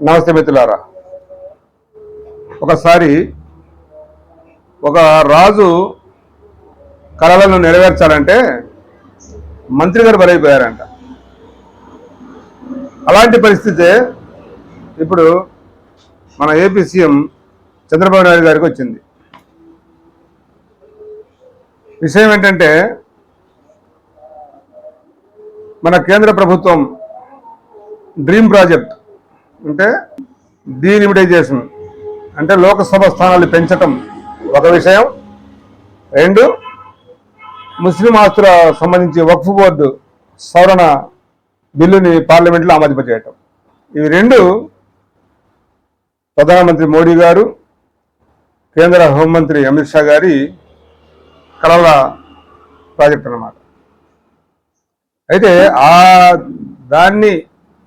నమస్తే మిత్రులారా. ఒకసారి ఒక రాజు కళలను నెరవేర్చాలంటే మంత్రి గారు బలైపోయారంట. అలాంటి పరిస్థితే ఇప్పుడు మన ఏపీ సీఎం చంద్రబాబు నాయుడు గారికి వచ్చింది. విషయం ఏంటంటే మన కేంద్ర ప్రభుత్వం డ్రీమ్ ప్రాజెక్ట్ అంటే డీలిమిటైజేషన్ అంటే లోకసభ స్థానాలు పెంచటం ఒక విషయం. రెండు ముస్లిం ఆస్తుల సంబంధించి వక్ఫ్ బోర్డు సవరణ బిల్లుని పార్లమెంట్లో ఆమోదింపజేయటం ఇవి రెండు ప్రధానమంత్రి మోడీ గారు కేంద్ర హోంమంత్రి అమిత్ షా గారి కళల ప్రాజెక్ట్ అన్నమాట. అయితే ఆ దాన్ని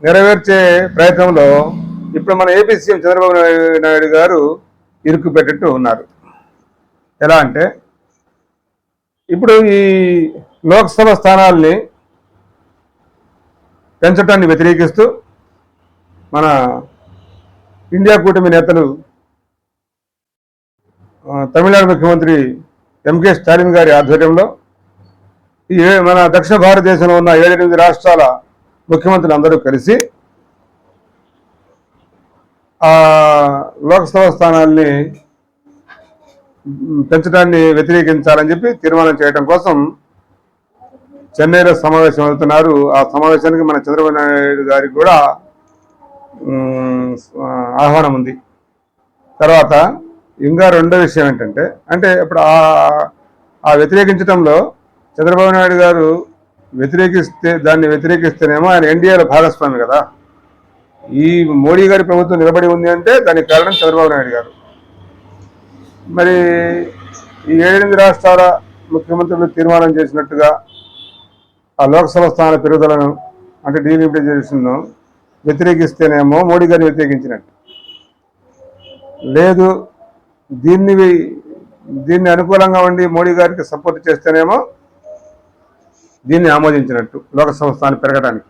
నెరవేర్చే ప్రయత్నంలో ఇప్పుడు మన ఏపీ సీఎం చంద్రబాబు నాయుడు- గారు ఇరుక్కు పెట్టట్టు ఉన్నారు. ఎలా అంటే ఇప్పుడు ఈ లోక్సభ స్థానాల్ని పెంచడాన్ని వ్యతిరేకిస్తూ మన ఇండియా కూటమి నేతలు తమిళనాడు ముఖ్యమంత్రి ఎంకే స్టాలిన్ గారి ఆధ్వర్యంలో ఈ మన దక్షిణ భారతదేశంలో ఉన్న ఏడెనిమిది రాష్ట్రాల ముఖ్యమంత్రులు అందరూ కలిసి ఆ లోక్సభ స్థానాల్ని పెంచడాన్ని వ్యతిరేకించాలని చెప్పి తీర్మానం చేయడం కోసం చెన్నైలో సమావేశం అవుతున్నారు. ఆ సమావేశానికి మన చంద్రబాబు నాయుడు గారికి కూడా ఆహ్వానం ఉంది. తర్వాత ఇంకా రెండో విషయం ఏంటంటే అంటే ఇప్పుడు ఆ ఆ వ్యతిరేకించడంలో చంద్రబాబు నాయుడు గారు వ్యతిరేకిస్తే దాన్ని వ్యతిరేకిస్తేనేమో ఆయన ఎన్డీఏలో భాగస్వామి కదా. ఈ మోడీ గారి ప్రభుత్వం నిలబడి ఉంది అంటే దానికి కారణం చంద్రబాబు నాయుడు గారు. మరి ఈ ఏడెనిమిది రాష్ట్రాల ముఖ్యమంత్రులు తీర్మానం చేసినట్టుగా ఆ లోక్సభ స్థాన పెరుగుదలను అంటే డీలిమిటైజేషన్ను వ్యతిరేకిస్తేనేమో మోడీ గారిని వ్యతిరేకించినట్టు. లేదు దీన్ని దీన్ని అనుకూలంగా ఉండి మోడీ గారికి సపోర్ట్ చేస్తేనేమో దీన్ని ఆమోదించినట్టు లోక సంస్థాన్ని పెరగడానికి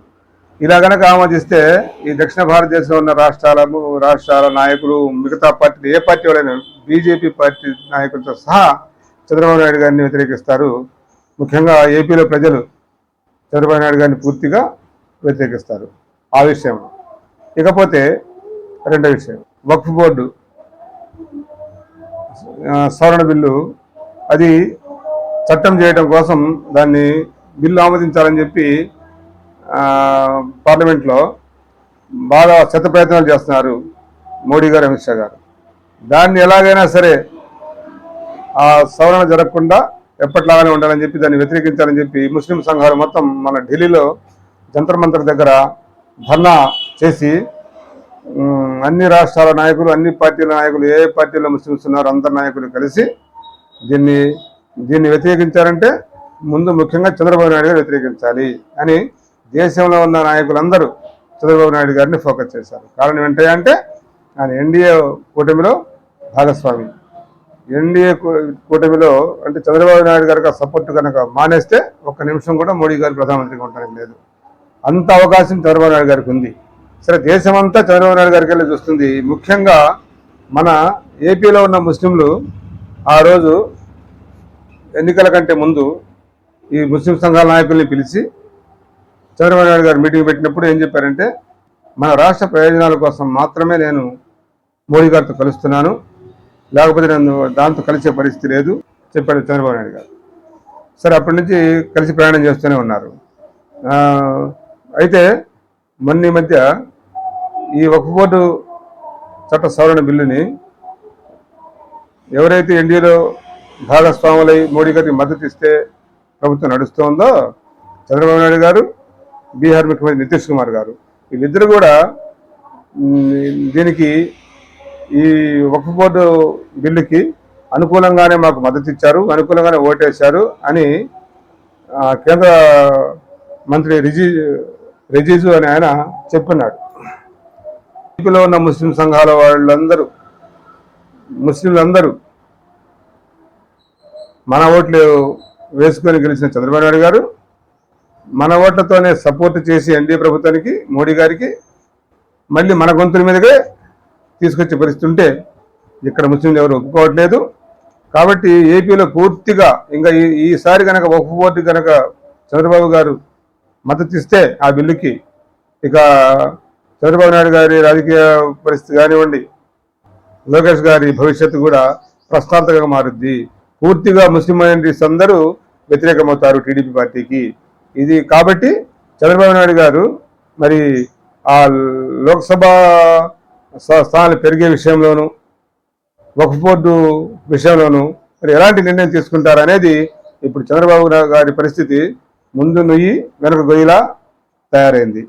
ఇలా గనక ఆమోదిస్తే ఈ దక్షిణ భారతదేశంలో ఉన్న రాష్ట్రాల రాష్ట్రాల నాయకులు మిగతా పార్టీలు ఏ పార్టీ వాళ్ళైనా బీజేపీ పార్టీ నాయకులతో సహా చంద్రబాబు నాయుడు గారిని వ్యతిరేకిస్తారు. ముఖ్యంగా ఏపీలో ప్రజలు చంద్రబాబు నాయుడు గారిని పూర్తిగా వ్యతిరేకిస్తారు. ఆ విషయం. ఇకపోతే రెండో విషయం. వక్ఫ్ బోర్డు సవరణ బిల్లు అది చట్టం చేయడం కోసం దాన్ని బిల్లు ఆమోదించాలని చెప్పి పార్లమెంట్లో బాగా శత ప్రయత్నాలు చేస్తున్నారు మోడీ గారు అమిత్ షా గారు. దాన్ని ఎలాగైనా సరే ఆ సవరణ జరగకుండా ఎప్పట్లాగానే ఉండాలని చెప్పి దాన్ని వ్యతిరేకించాలని చెప్పి ముస్లిం సంఘాలు మొత్తం మన ఢిల్లీలో జంతర్ మంతర్ దగ్గర ధర్నా చేసి అన్ని రాష్ట్రాల నాయకులు అన్ని పార్టీల నాయకులు ఏ పార్టీలో ముస్లిమ్స్ ఉన్నారో అందరి నాయకులు కలిసి దీన్ని దీన్ని వ్యతిరేకించారంటే ముందు ముఖ్యంగా చంద్రబాబు నాయుడు గారు వ్యతిరేకించాలి అని దేశంలో ఉన్న నాయకులందరూ చంద్రబాబు నాయుడు గారిని ఫోకస్ చేశారు. కారణం ఏంటంటే ఆయన ఎన్డీఏ కూటమిలో భాగస్వామి. ఎన్డీఏ కూటమిలో అంటే చంద్రబాబు నాయుడు గారికి సపోర్ట్ కనుక మానేస్తే ఒక్క నిమిషం కూడా మోడీ గారు ప్రధానమంత్రిగా ఉండడానికి లేదు. అంత అవకాశం చంద్రబాబు నాయుడు గారికి ఉంది. సరే దేశమంతా చంద్రబాబు నాయుడు గారికి వెళ్ళి చూస్తుంది. ముఖ్యంగా మన ఏపీలో ఉన్న ముస్లింలు ఆ రోజు ఎన్నికల కంటే ముందు ఈ ముస్లిం సంఘాల నాయకుల్ని పిలిచి చంద్రబాబు నాయుడు గారు మీటింగ్ పెట్టినప్పుడు ఏం చెప్పారంటే మన రాష్ట్ర ప్రయోజనాల కోసం మాత్రమే నేను మోడీ గారితో కలుస్తున్నాను లేకపోతే నేను దాంతో కలిసే పరిస్థితి లేదు చెప్పాడు చంద్రబాబు నాయుడు గారు. సరే అప్పటి నుంచి కలిసి ప్రయాణం చేస్తూనే ఉన్నారు. అయితే మొన్న ఈ మధ్య ఈ వక్ఫ్ బోర్డు చట్ట సవరణ బిల్లుని ఎవరైతే ఎన్డీఏలో భాగస్వాములై మోడీ గారికి మద్దతు ఇస్తే ప్రభుత్వం నడుస్తోందో చంద్రబాబు నాయుడు గారు బీహార్ ముఖ్యమంత్రి నితీష్ కుమార్ గారు. వీళ్ళిద్దరు కూడా దీనికి ఈ వక్ఫ్ బోర్డు బిల్లుకి అనుకూలంగానే మాకు మద్దతు ఇచ్చారు అనుకూలంగానే ఓటేశారు అని కేంద్ర మంత్రి రిజి రిజిజు అని ఆయన చెప్పినాడు. ఏపీలో ఉన్న ముస్లిం సంఘాల వాళ్ళందరూ ముస్లింలందరూ మన ఓట్లు వేసుకొని గెలిచిన చంద్రబాబు నాయుడు గారు మన ఓట్లతోనే సపోర్ట్ చేసి ఎన్డీఏ ప్రభుత్వానికి మోడీ గారికి మళ్ళీ మన గొంతుల మీదకే తీసుకొచ్చే పరిస్థితి ఉంటే ఇక్కడ ముస్లింలు ఎవరు ఒప్పుకోవట్లేదు. కాబట్టి ఏపీలో పూర్తిగా ఇంకా ఈ ఈసారి కనుక వక్ఫ్ బోర్డు కనుక చంద్రబాబు గారు మద్దతు ఇస్తే ఆ బిల్లుకి ఇక చంద్రబాబు నాయుడు గారి రాజకీయ పరిస్థితి కానివ్వండి లోకేష్ గారి భవిష్యత్తు కూడా ప్రశ్నార్థకంగా మారుద్ది. పూర్తిగా ముస్లిం మైనారిటీస్ అందరూ వ్యతిరేకమవుతారు టీడీపీ పార్టీకి. ఇది కాబట్టి చంద్రబాబు నాయుడు గారు మరి ఆ లోక్సభ స్థానాలు పెరిగే విషయంలోనూ వక్ఫ్ బోర్డు విషయంలోనూ మరి ఎలాంటి నిర్ణయం తీసుకుంటారు అనేది ఇప్పుడు చంద్రబాబు నాయుడు గారి పరిస్థితి ముందు నుయ్యి వెనక గొయ్యిలా తయారైంది.